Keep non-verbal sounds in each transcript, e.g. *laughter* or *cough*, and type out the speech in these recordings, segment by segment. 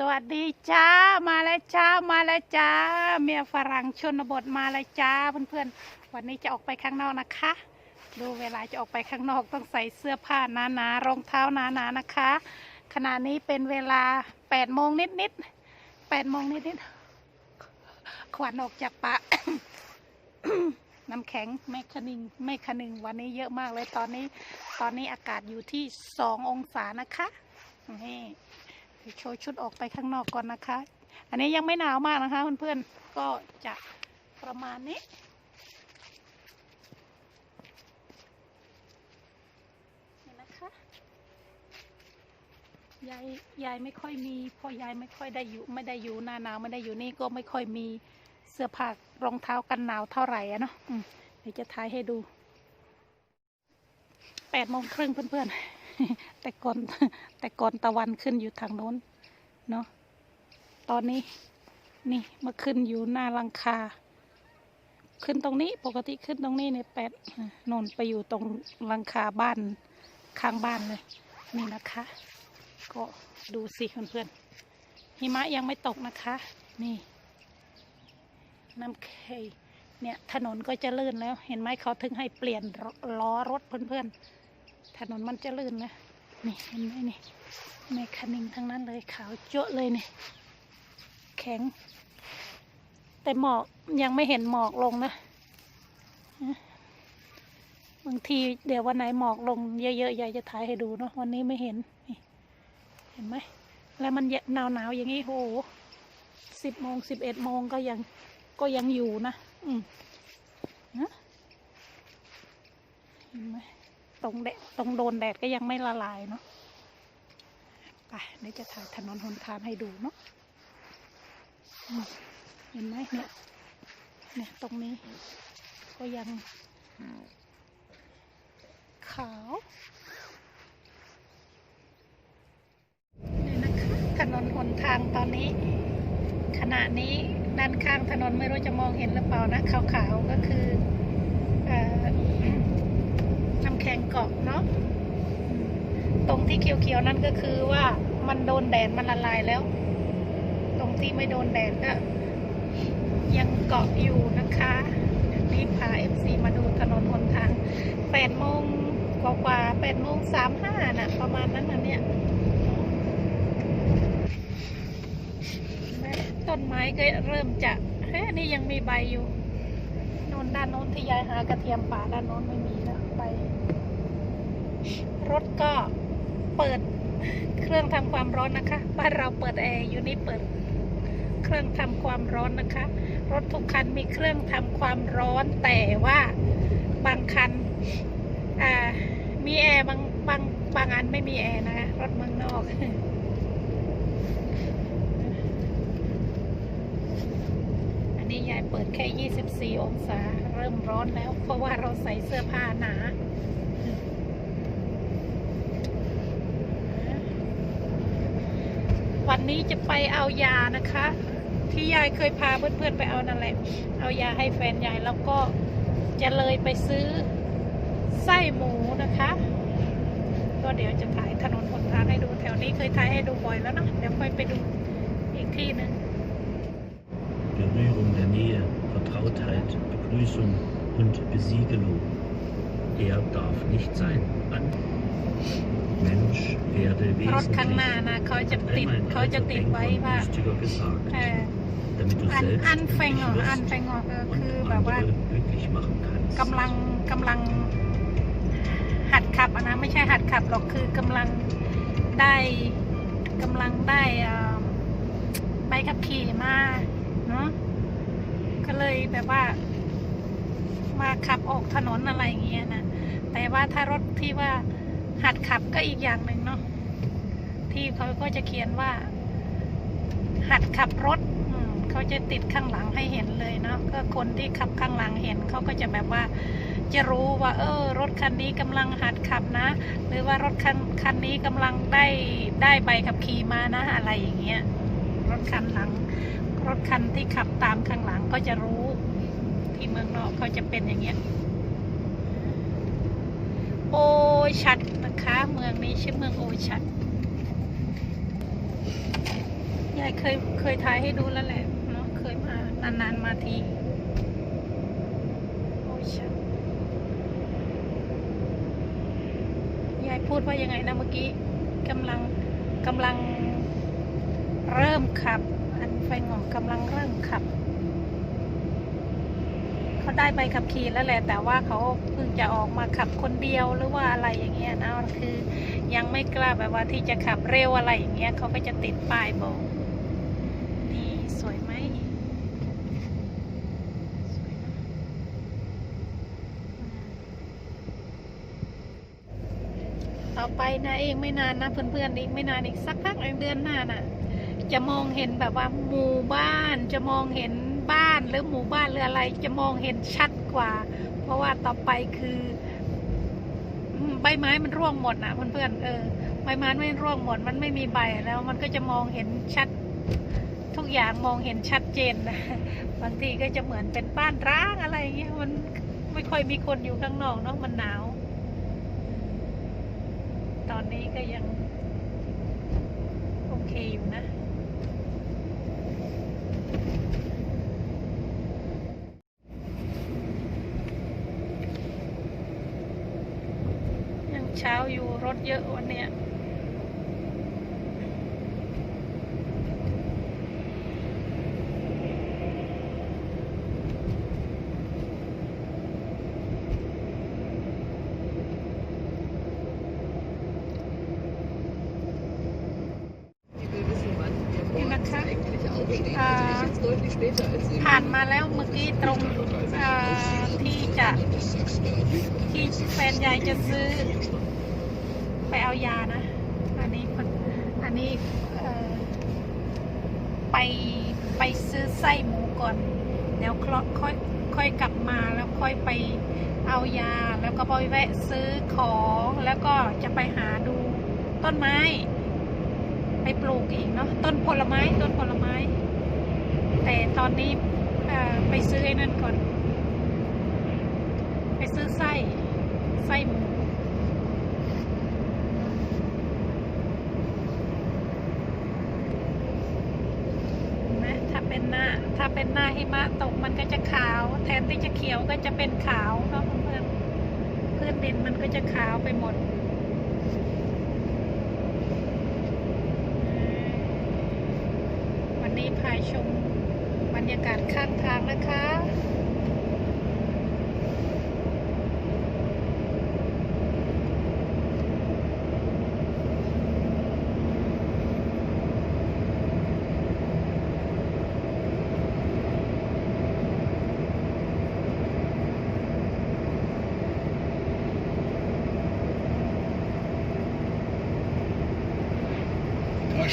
สวัสดีจ้ามาแล้วจ้ามาแล้วจ้า เมียฝรั่งชนบทมาแล้วจ้าเพื่อนๆ วันนี้จะออกไปข้างนอกนะคะ ดูเวลาจะออกไปข้างนอกต้องใส่เสื้อผ้าหนาๆรองเท้าหนาๆนะคะ ขณะนี้เป็นเวลา8โมงนิดๆ8โมงนิดๆขวัญออกจากปะน้ำแข็งไม่คนึงไม่คนึงวันนี้เยอะมากเลยตอนนี้ ตอนนี้อากาศอยู่ที่สององศานะคะนี่ โชว์ชุดออกไปข้างนอกก่อนนะคะ อันนี้ยังไม่หนาวมากนะคะเพื่อนๆ ก็จะประมาณนี้ นี่นะคะยายยายไม่ค่อยมีพอยายไม่ค่อยได้อยู่ไม่ได้อยู่หน้าหนาวไม่ได้อยู่นี่ก็ไม่ค่อยมีเสื้อผ้ารองเท้ากันหนาวเท่าไหร่อะเนาะเดี๋ยวจะถ่ายให้ดูแปดโมงครึ่งเพื่อนๆ แต่ก่อนแต่ก่อนตะวันขึ้นอยู่ทางโน้นเนาะตอนนี้นี่มาขึ้นอยู่หน้าลังคา ขึ้นตรงนี้ปกติขึ้นตรงนี้เนี่ยแปดโนนไปอยู่ตรงลังคาบ้านข้างบ้านเลยนี่นะคะ ก็ดูสิเพื่อนๆหิมะยังไม่ตกนะคะ นี่น้ำเคยเนี่ยถนนก็จะลื่นแล้ว เห็นไหมเขาถึงให้เปลี่ยนล้อรถเพื่อนๆถนนมันจะลื่นนะ นี่เห็นไหมนี่เมคานิงทั้งนั้นเลยขาวเจาะเลยนี่แข็ง แต่หมอกยังไม่เห็นหมอกลงนะบางทีเดี๋ยววันไหนหมอกลงเยอะๆยายจะถ่ายให้ดูเนาะวันนี้ไม่เห็นนี่เห็นไหมแล้วมันหนาวหนาวๆอย่างนี้โหสิบโมงสิบเอ็ดโมงก็ยังก็ยังอยู่นะ อืมนะเห็นไหม ตรงแดดตรงโดนแดดก็ยังไม่ละลายเนาะไปเดี๋ยวจะถ่ายถนนหนทางให้ดูเนาะเห็นไหมเนี่ย เนี่ยตรงนี้ ก็ยังขาวนี่นะคะถนนหนทางตอนนี้ ขณะนี้ด้านข้างถนนไม่รู้จะมองเห็นหรือเปล่านะขาวๆก็คืออ แข็งเกาะเนาะตรงที่เขียวๆนั่นก็คือว่ามันโดนแดดมันละลายแล้ว ตรงที่ไม่โดนแดดก็ ยังเกาะอยู่นะคะเดี๋ยวนี้พาเอฟซีมาดูถนนหนทางแปดโมงกว่ากว่าแปดโมงสามห้าน่ะ ประมาณนั้นน่ะเนี่ยต้นไม้ก็เริ่มจะเฮ้ยนี่ยังมีใบอยู่โนนด้านโน้นที่ยายหากระเทียมป่าด้านโน้นไม่มีแล้วใบ รถก็เปิดเครื่องทำความร้อนนะคะ บ้านเราเปิดแอร์อยู่นี่เปิดเครื่องทำความร้อนนะคะ รถทุกคันมีเครื่องทำความร้อนแต่ว่าบางคันอ่ามีแอร์บางบางบางอันไม่มีแอร์นะคะรถเมืองนอกอันนี้ยายเปิดแค่ 24 องศา เริ่มร้อนแล้ว เพราะว่าเราใส่เสื้อผ้าหนา วั นนี้จะไปเอายานะคะ ที่ยายเคยพาเพื่อนๆไปเอานั่นแหละ เอายาให้แฟนยายแล้วก็จะเลยไปซื้อไส้หมูนะคะ ก็เดี๋ยวจะถ่ายถนนหนทางให้ดูแถวนี้เคยถ่ายให้ดูบ่อยแล้วเนะเดี๋ยวค่อยไปดูอีกที่หนึ่ง Berührung der Nähe, Vertrautheit, Begrüßung und Besiegelung. Er darf nicht sein. An รถข้างหน้านะเขาจะติดเขาจะติดไว้ว่าอันอันเฟงออกอัน wirst เฟงออกก็คือแบบว่ากำลังกำลัง หัดขับนะไม่ใช่หัดขับหรอกคือกำลังได้กำลังได้ใบขับขี่มาเนาะก็เลยแบบว่ามาขับออกถนนอะไรอย่างเงี้ยนะแต่ว่าถ้ารถที่ว่าหัดขับก็อีกอย่างหนึ่งเนาะ ที่เขาก็จะเขียนว่า หัดขับรถเขาจะติดข้างหลังให้เห็นเลยเนาะก็คนที่ขับข้างหลังเห็นเขาก็จะแบบว่าจะรู้ว่า เออ รถคันนี้กำลังหัดขับนะ หรือว่ารถคันคันนี้กำลังได้ได้ใบขับขี่มานะ อะไรอย่างเงี้ยรถคันหลัง รถคันที่ขับตามข้างหลังก็จะรู้ ที่เมืองนอกเขาจะเป็นอย่างเงี้ยโอชัดนะคะ เมืองนี้ชื่อเมืองโอชัด ยายเคยเคยถ่ายให้ดูแล้วแหละเนาะเคยมานานๆมาทีโอ้ยชัดยายพูดว่ายังไงนะเมื่อกี้กำลังกำลังเริ่มขับ อันไฟงอกกำลังเริ่มขับเขาได้ใบขับขี่แล้วแหละ แต่ว่าเขาเพิ่งจะออกมาขับคนเดียวหรือว่าอะไรอย่างเงี้ยนะคือ ยังไม่กล้าแบบว่าที่จะขับเร็วอะไรอย่างเงี้ยเขาก็จะติดป้ายบอกนี่สวยไหมสวยนะต่ อไปนะเองไม่นานนะเพื่อนๆอีกไม่นานอีกสักพักหนึ่งเดือนหน้าน่ะ จะมองเห็นแบบว่าหมู่บ้านจะมองเห็นบ้านหรือหมู่บ้านหรืออะไรจะมองเห็นชัดกว่า เพราะว่าต่อไปคือใบไม้มันร่วงหมดนะเพื่อนๆเออใบไม้ไม่ร่วงหมดมันไม่มีใบแล้วมันก็จะมองเห็นชัด ทุกอย่างมองเห็นชัดเจนนะบางทีก็จะเหมือนเป็นบ้านร้างอะไรเงี้ยมันไม่ค่อยมีคนอยู่ข้างนอกเนาะมันหนาว นนี้ก็ยัง โอเคอยู่นะ ยังเช้าอยู่รถเยอะวันเนี้ยนี่นะคะอ่าผ่านมาแล้วเมื่อกี้ตรงอ่าที่จะที่แฟนยายจะซื้อ ไปเอายานะ อันนี้คนอันนี้ไปไปซื้อไส้หมูก่อนเดี๋ยวค่อยค่อยค่อยกลับมาแล้วค่อยไปเอายาแล้วก็ไปแวะซื้อของแล้วก็จะไปหาดูต้นไม้ ไปปลูกอีกเนาะต้นผลไม้ต้นผลไม้ แต่ตอนนี้ไปซื้อไอ้นั่นก่อน ไปซื้อไส้ไส้หมู เห็นไหมถ้าเป็นหน้า ถ้าเป็นหน้าหิมะตกมันก็จะขาว แทนที่จะเขียวก็จะเป็นขาวเนาะเพื่อนๆพื้นดินมันก็จะขาวไปหมดวันนี้พายชมบรรยากาศข้างทางนะคะ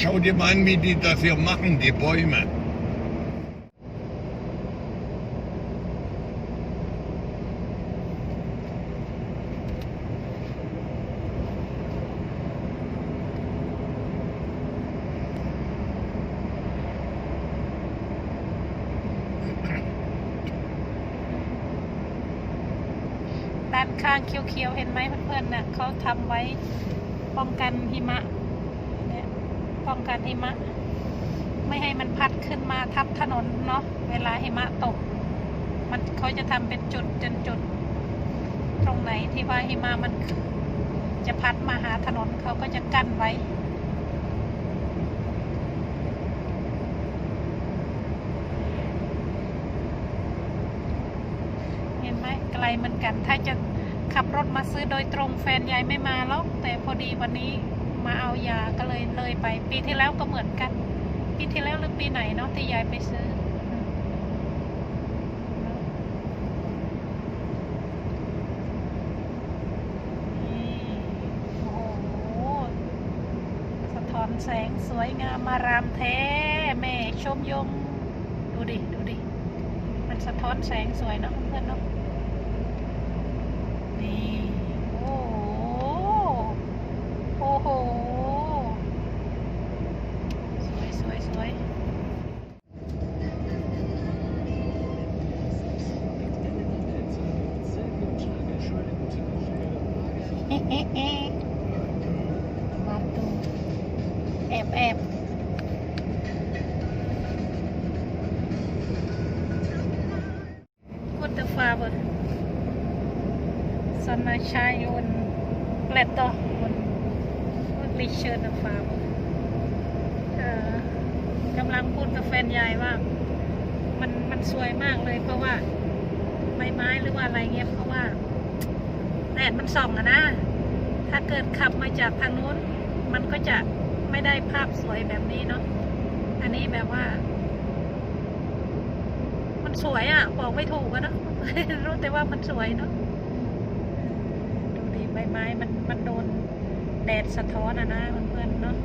schau dir mal an, wie die das hier machen, die Bäume. ด้านข้างเขียวๆ เห็นไหมเพื่อนๆน่ะเขาทำไว้ป้องกันหิมะ ป้องกันหิมะ ไม่ให้มันพัดขึ้นมาทับถนนเนาะเวลาหิมะตก มันเขาจะทำเป็นจุดจนจุด ตรงไหนที่ว่าหิมะมันจะพัดมาหาถนนเขาก็จะกั้นไว้เห็นไหมไกลเหมือนกันถ้าจะขับรถมาซื้อโดยตรงแฟนยายไม่มาหรอกแต่พอดีวันนี้ มาเอายาก็เลยเลยไป ปีที่แล้วก็เหมือนกัน ปีที่แล้วหรือปีไหนเนาะที่ยายไปซื้อสะท้อนแสงสวยงามมารามแท้แม่ชมยงดูดิ ดูดิ มันสะท้อนแสงสวยเนาะเพื่อนเนาะนี่ โอ้โห โห สวยสวยสวยเอ๊ะเฮ้เฮ้มาดูแอบแอบ Sonnenschein und Blätter und wirklich schöne Farben เอ่อกำลังพูดกับแฟนยายว่า มันมันสวยมากเลย เพราะว่าใบไม้หรือว่าอะไรเงี้ยเพราะว่าแดดมันส่องอะนะ ถ้าเกิดขับมาจากทางนู้น มันก็จะไม่ได้ภาพสวยแบบนี้เนาะ อันนี้แบบว่า มันสวยอะ่ะ บอกไม่ถูกอะเนาะรู้แต่ว่ามันสวยเนาะ ดูดิใบไม้มันมันโดนแดดสะท้อนอะนะเพื่อนๆเนาะ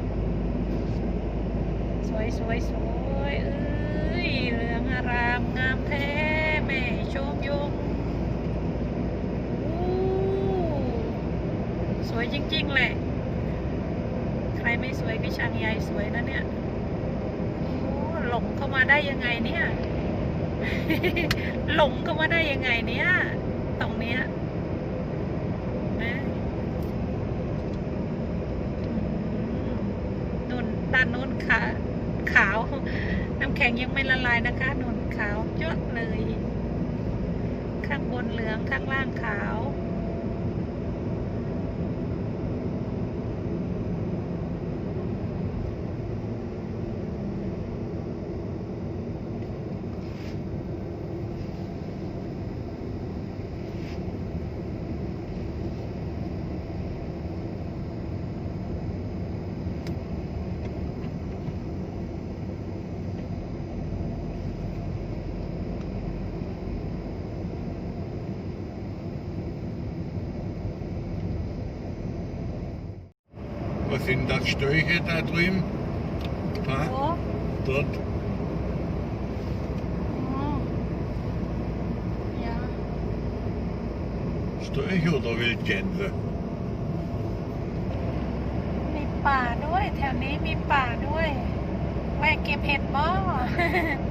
สวยสวยสวยเอ้ยเหลืองอารามงามแท้แม่ชมยงอู้ส วยจริงๆแหละใครไม่สวยก็ช่างยายสวยนะเนี่ยหลงเข้ามาได้ยังไงเนี่ย หลงเข้ามาได้ยังไงเนี่ย ตรงเนี้ยนะนุ่นด้านนู้นขาขาว น้ำแข็งยังไม่ละลายนะคะนุ่นขาวเยอะเลย ข้างบนเหลืองข้างล่างขาว Was sind das Störche da drüben? โอ้ Ha? Dort. อ๋อยา Störche oder Wildgänse? มีป่าด้วย แถวนี้มีป่าด้วยแวะเก็บเห็ดบ่ *laughs*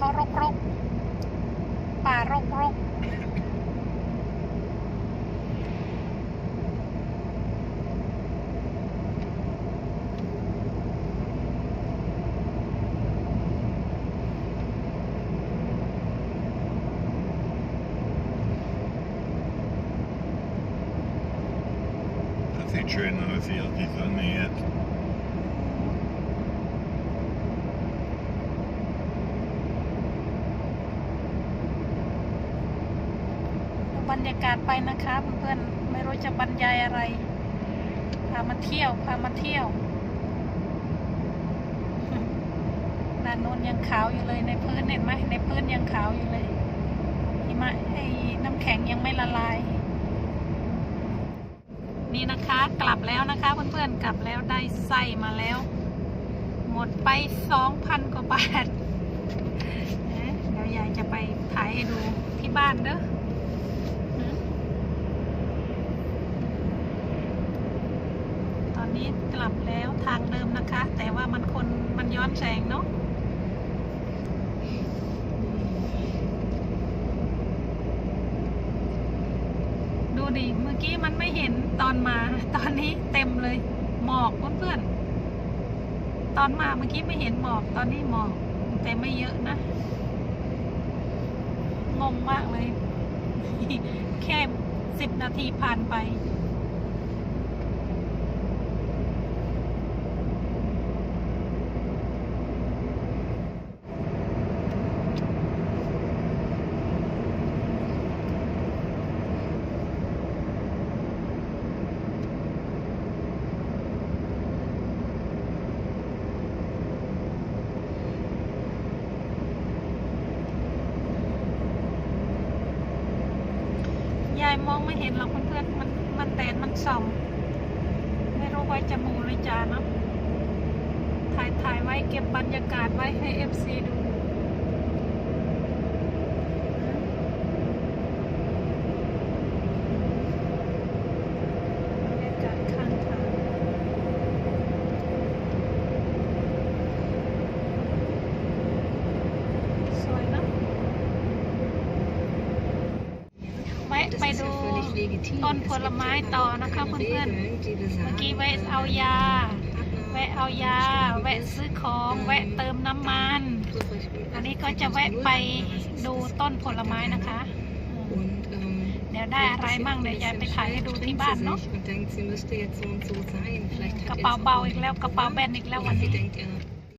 เขารกรกๆป่ารกรกๆ Das sieht schön aus hier, die Sonne jetzt. ดูบ รรยากาศไปนะคะเพื่อนๆไม่รู้จะบรรยายอะไร พามาเที่ยว พามาเที่ยวด้านโน้นยังขาวอยู่เลยในพื้นเห็นไหมในพื้นยังขาวอยู่เลยหิมะไอ้น้ำแข็งยังไม่ละลาย นี่นะคะกลับแล้วนะคะเพื่อนๆกลับแล้วได้ไส้มาแล้ว หมดไปสองพันกว่าบาทเอ๊ะเดี๋ยวยายจะไปถ่ายให้ดูที่บ้านเด้อ ตอนนี้กลับแล้วทางเดิมนะคะ แต่ว่ามันคนมั นย้อนแสงเนาะดูดิ เมื่อกี้มันไม่เห็นตอนมา ตอนนี้เต็มเลย หมอกเพื่อนๆ ตอนมาเมื่อกี้ไม่เห็นหมอก ตอนนี้หมอก แต่ไม่เยอะนะ งงมากเลย แค่สิบนาทีผ่านไป ไม่เห็นหรอกเพื่อนมันมันแตนมันส่อง ไม่รู้ไว้จมูหรือจานะถ่ายถ่ายไว้เก็บบรรยากาศไว้ให้เอฟซีดูไปดู ต้นผลไม้ต่อนะคะเพื่อนๆ เมื่อกี้แวะเอายา แวะเอายา แวะซื้อของ แวะเติมน้ำมัน อันนี้ก็จะแวะไปดูต้นผลไม้นะคะอืมเดี๋ยวได้อะไรมั่งเดี๋ยวยายไปถ่ายให้ดูที่บ้านเนาะ กระเป๋าเบาอีกแล้วกระเป๋าแบนอีกแล้ววันนี้ denkt er,